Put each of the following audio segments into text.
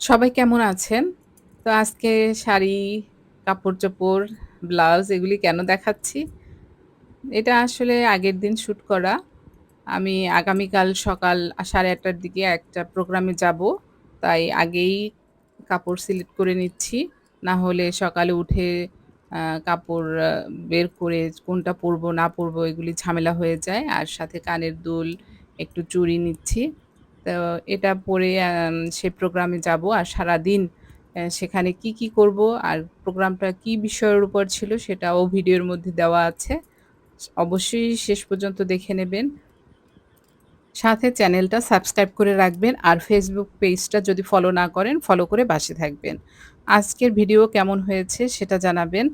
সবাই কেমন আছেন? তো আজকে শাড়ি, কাপড়-চোপড়, ব্লাউজ এগুলি কেন দেখাচ্ছি? এটা আসলে আগের দিন শ্যুট করা। আমি আগামীকাল সকাল সাড়ে আটটার দিকে একটা প্রোগ্রামে যাব। তাই আগেই কাপড় সিলেক্ট করে নিচ্ছি। না হলে সকালে উঠে কাপড় বের করে কোনটা পরবো না পরবো এগুলি ঝামেলা হয়ে যায়। আর সাথে কানের দুল, একটু চুরি নিচ্ছি। তো এটা পরে সে প্রোগ্রামে যাব। আর সারাদিন অ্যা সেখানে কি, কি করব আর প্রোগ্রামটা কি বিষয়ের উপর ছিল সেটাও ভিডিওর মধ্যে দেওয়া আছে। অবশ্যই শেষ পর্যন্ত দেখে নেবেন। সাথে চ্যানেলটা সাবস্ক্রাইব করে রাখবেন। আর ফেসবুক পেজটা যদি ফলো না করেন, ফলো করে বাসে থাকবেন। আজকের ভিডিও কেমন হয়েছে সেটা জানাবেন।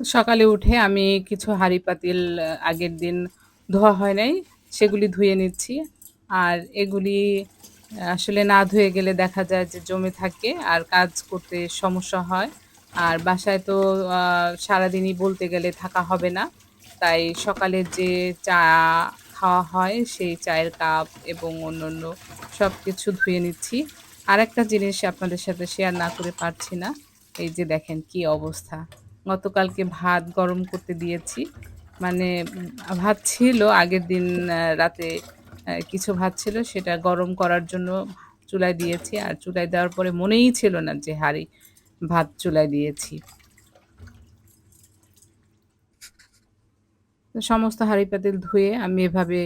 সকালে উঠে আমি কিছু হাঁড়ি-পাতিল আগের দিন ধোয়া হয় নাই, সেগুলি ধুয়ে নিচ্ছি। আর এগুলি, আসলে না ধুয়ে গেলে দেখা যায় যে জমে থাকে আর কাজ করতে সমস্যা হয়। আর বাসায় তো সারাদিনই বলতে গেলে থাকা হবে না। তাই সকালে যে চা খাওয়া হয়, সেই চায়ের কাপ এবং অন্যান্য সবকিছু ধুয়ে নিচ্ছি। আর একটা জিনিস আপনাদের সাথে শেয়ার না করে পারছি না। এই যে দেখেন কি অবস্থা। গতকালকে ভাত গরম করতে দিয়েছি। মানে ভাত ছিল, আগের দিন রাতে কিছু ভাত ছিল, সেটা গরম করার জন্য চুলায় দিয়েছি। আর চুলায় দেওয়ার পরে মনেই ছিল না যে হাঁড়ি ভাত চুলায় দিয়েছি। সমস্ত হাঁড়ি-পাতিল ধুয়ে আমি এভাবে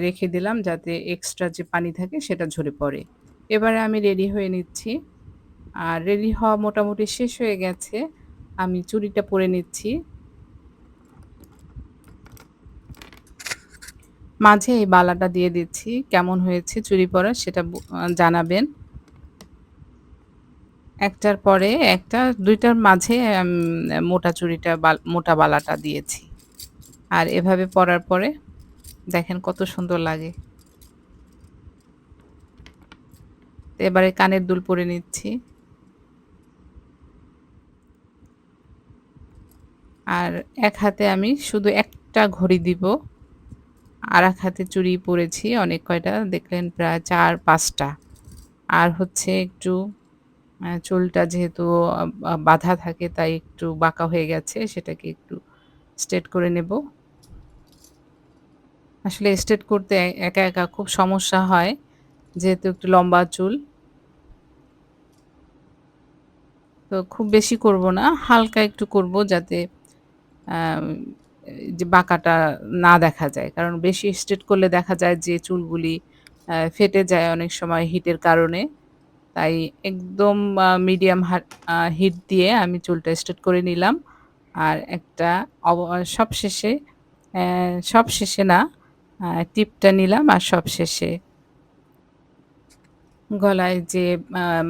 রেখে দিলাম যাতে এক্সট্রা যে পানি থাকে সেটা ঝরে পড়ে। এবারে আমি রেডি হয়ে নিচ্ছি। আর রেডি হওয়া মোটামুটি শেষ হয়ে গেছে। আমি চুড়িটা পরে নিচ্ছি। মাঝে এই বালাটা দিয়ে দিচ্ছি। কেমন হয়েছে চুরি পরা সেটা জানাবেন। একটার পরে একটা, দুইটার মাঝে মোটা চুরিটা মোটা বালাটা দিয়েছি। আর এভাবে পরার পরে দেখেন কত সুন্দর লাগে। এবারে কানের দুল পরে নিচ্ছি। আর এক হাতে আমি শুধু একটা ঘড়ি দিব। আরেক হাতে চুড়ি পরেছি অনেক কয়টা দেখলেন প্রায় চার পাঁচটা আর হচ্ছে একটু চুলটা যেহেতু বাঁধা থাকে তাই একটু বাঁকা হয়ে গেছে সেটাকে একটু স্ট্রেট করে নেব। আসলে স্ট্রেট করতে একা, একা খুব সমস্যা হয়। যেহেতু একটু লম্বা চুল। তো খুব বেশি করব না। হালকা একটু করব যাতে যে বাঁকাটা না দেখা যায়। কারণ বেশি স্ট্রেট করলে দেখা যায় যে চুলগুলি ফেটে যায় অনেক সময় হিটের কারণে। তাই একদম মিডিয়াম হাট দিয়ে আমি চুলটা স্ট্রেট করে নিলাম। আর একটা অব, সবশেষে অ্যা সবশেষে না টিপটা নিলাম আর সবশেষে গলায় যে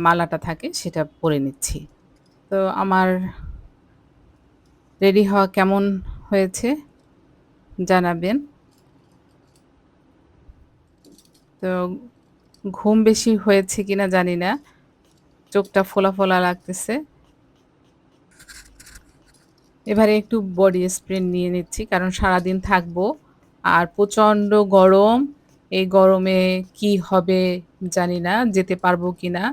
মালাটা থাকে সেটা পরে নিচ্ছি। তো আমার রেডি হওয়া কেমন হয়েছে জানাবেন। তো ঘুম বেশি হয়েছে কিনা জানি না। চোখটা ফোলা, ফোলা লাগতেছে। এবারে একটু বডি স্প্রে নিয়ে নিচ্ছি কারণ সারাদিন থাকব। আর প্রচণ্ড গরম। এই গরমে কি হবে জানি না, যেতে পারব কিনা।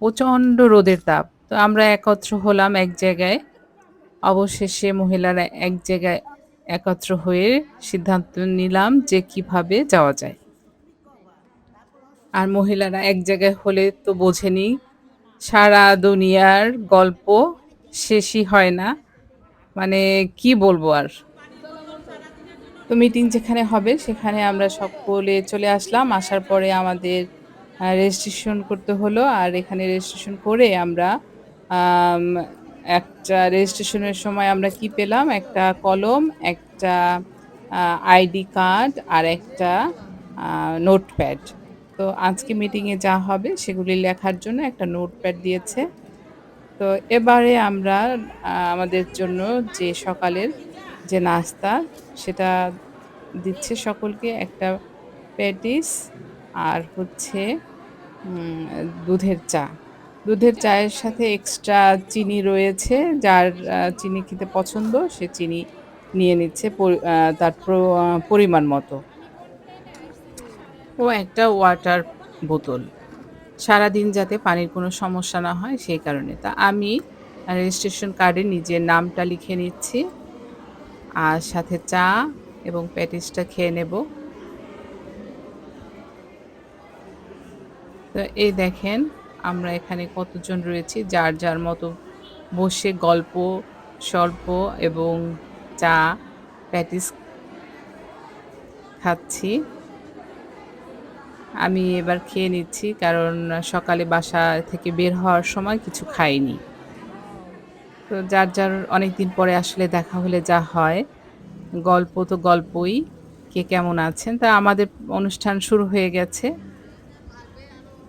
প্রচণ্ড রোদের তাপ। তো আমরা একত্র হলাম এক জায়গায়। অবশেষে মহিলারা এক জায়গায় একত্র হয়ে সিদ্ধান্ত নিলাম যে কীভাবে যাওয়া যায়। আর মহিলারা এক জায়গায় হলে তো বোঝেনি, সারা দুনিয়ার গল্প শেষই হয় না। মানে কি বলব আর। তো মিটিং যেখানে হবে সেখানে আমরা সকলে চলে আসলাম। আসার পরে আমাদের রেজিস্ট্রেশন করতে হলো। আর এখানে রেজিস্ট্রেশন করে আমরা, আম একটা রেজিস্ট্রেশনের সময় আমরা কি পেলাম? একটা কলম, একটা আইডি কার্ড আর একটা নোটপ্যাড। তো আজকে মিটিংয়ে যা হবে সেগুলি লেখার জন্য একটা নোটপ্যাড দিয়েছে। তো এবারে আমরা আমাদের জন্য যে সকালের যে নাস্তা সেটা দিচ্ছে সকলকে একটা প্যাটিস আর হচ্ছে দুধের চা। দুধের চায়ের সাথে এক্সট্রা চিনি রয়েছে। যার চিনি খেতে পছন্দ, সে চিনি নিয়ে নিচ্ছে তার প্র পরিমাণ মতো। ও একটা ওয়াটার বোতল। সারাদিন যাতে পানির কোনো সমস্যা না হয়, সেই কারণে। তা আমি রেজিস্ট্রেশন কার্ডে নিজের নামটা লিখে নিচ্ছি। আর সাথে চা এবং প্যাটিসটা খেয়ে নেব। তো এই দেখেন আমরা এখানে কতজন রয়েছি যার, যার মতো বসে গল্প, স্বল্প এবং চা, প্যাটিস খাচ্ছি। আমি এবার খেয়ে নিচ্ছি কারণ সকালে বাসা থেকে বের হওয়ার সময় কিছু খাইনি। তো যার, যার অনেক দিন পরে আসলে দেখা হলে যা হয়, গল্প তো গল্পই। কে কেমন আছেন? তা আমাদের অনুষ্ঠান শুরু হয়ে গেছে।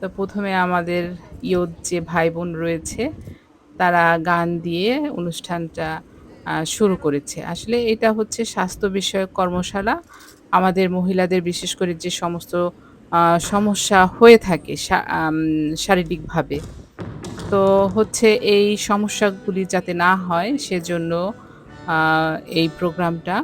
তো প্রথমে আমাদের ইয়ত যে ভাই-বোন রয়েছে, তারা গান দিয়ে অনুষ্ঠানটা শুরু করেছে। আসলে এটা হচ্ছে স্বাস্থ্য বিষয়ক কর্মশালা। আমাদের মহিলাদের বিশেষ করে যে সমস্ত সমস্যা হয়ে থাকে শারীরিকভাবে। তো হচ্ছে এই সমস্যাগুলি যাতে না হয় সেজন্য এই প্রোগ্রামটা।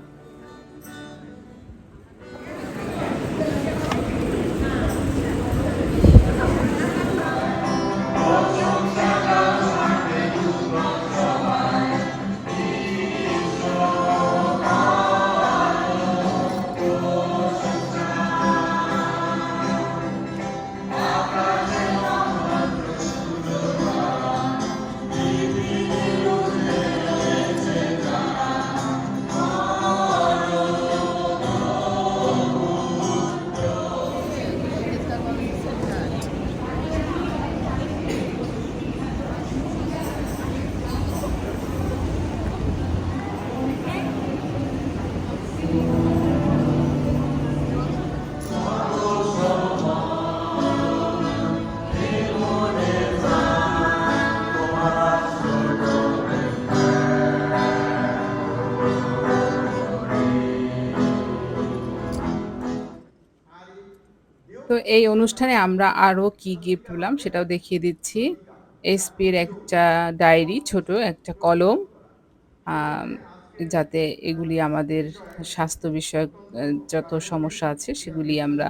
এই অনুষ্ঠানে আমরা আরও কি গিফট পেলাম সেটাও দেখিয়ে দিচ্ছি। এসপির একটা ডায়েরি ছোট, একটা কলম। যাতে এগুলি আমাদের স্বাস্থ্য বিষয়ক যত সমস্যা আছে সেগুলি আমরা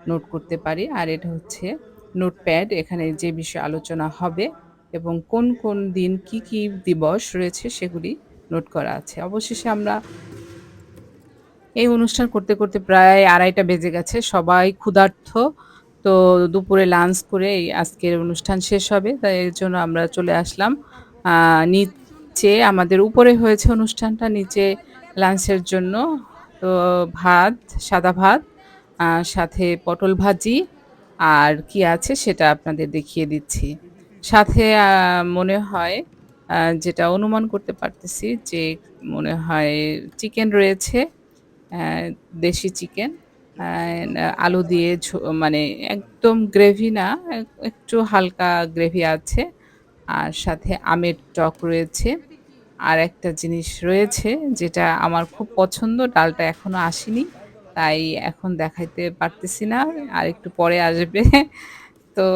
নোট করতে পারি। আর এটা হচ্ছে নোটপ্যাড। এখানে যে বিষয়ে আলোচনা হবে এবং কোন, কোন দিন কি, কি দিবস রয়েছে সেগুলি নোট করা আছে। অবশেষে আমরা এই অনুষ্ঠান করতে, করতে প্রায় ২:৩০ বেজে গেছে। সবাই ক্ষুধার্থ তো দুপুরে লাঞ্চ করে এই আজকের অনুষ্ঠান শেষ হবে। তাই এর জন্য আমরা চলে আসলাম। নিচে আমাদের উপরে হয়েছে অনুষ্ঠানটা, নিচে লাঞ্চের জন্য। তো ভাত, সাদা ভাত, সাথে পটল ভাজি আর কি আছে সেটা আপনাদের দেখিয়ে দিচ্ছি। সাথে মনে হয় যেটা অনুমান করতে পারতেছি যে মনে হয় চিকেন রয়েছে। দেশি চিকেন। আলু দিয়ে মানে একদম গ্রেভি না, একটু হালকা গ্রেভি আছে। আর সাথে আমের টক রয়েছে। আর একটা জিনিস রয়েছে যেটা আমার খুব পছন্দ, ডালটা এখনও আসেনি। তাই এখন দেখাইতে পারতেছি না। আর একটু পরে আসবে। তো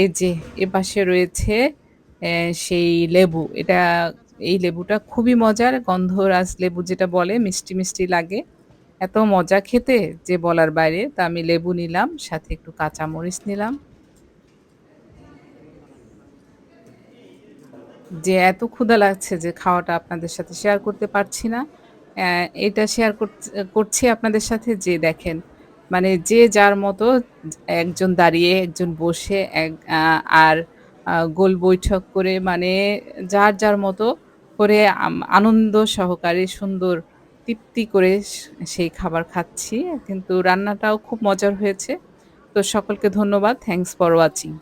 এই যে এপাশে রয়েছে সেই লেবু। এটা এই লেবুটা খুবই মজার। গন্ধরাজ লেবু যেটা বলে মিষ্টি, মিষ্টি লাগে। এত মজা খেতে যে বলার বাইরে। তা আমি লেবু নিলাম, সাথে একটু কাঁচামরিচ নিলাম। যে এত ক্ষুধা লাগছে যে খাওয়াটা আপনাদের সাথে শেয়ার করতে পারছি না। এটা শেয়ার করছ আপনাদের সাথে যে দেখেন, মানে যে যার মতো একজন দাঁড়িয়ে, একজন বসে এক আর গোল বৈঠক করে মানে যার, যার মতো করে আনন্দ সহকারে সুন্দর তৃপ্তি করে সেই খাবার খাচ্ছি। কিন্তু রান্নাটাও খুব মজার হয়েছে। তো সকলকে ধন্যবাদ। Thanks for watching.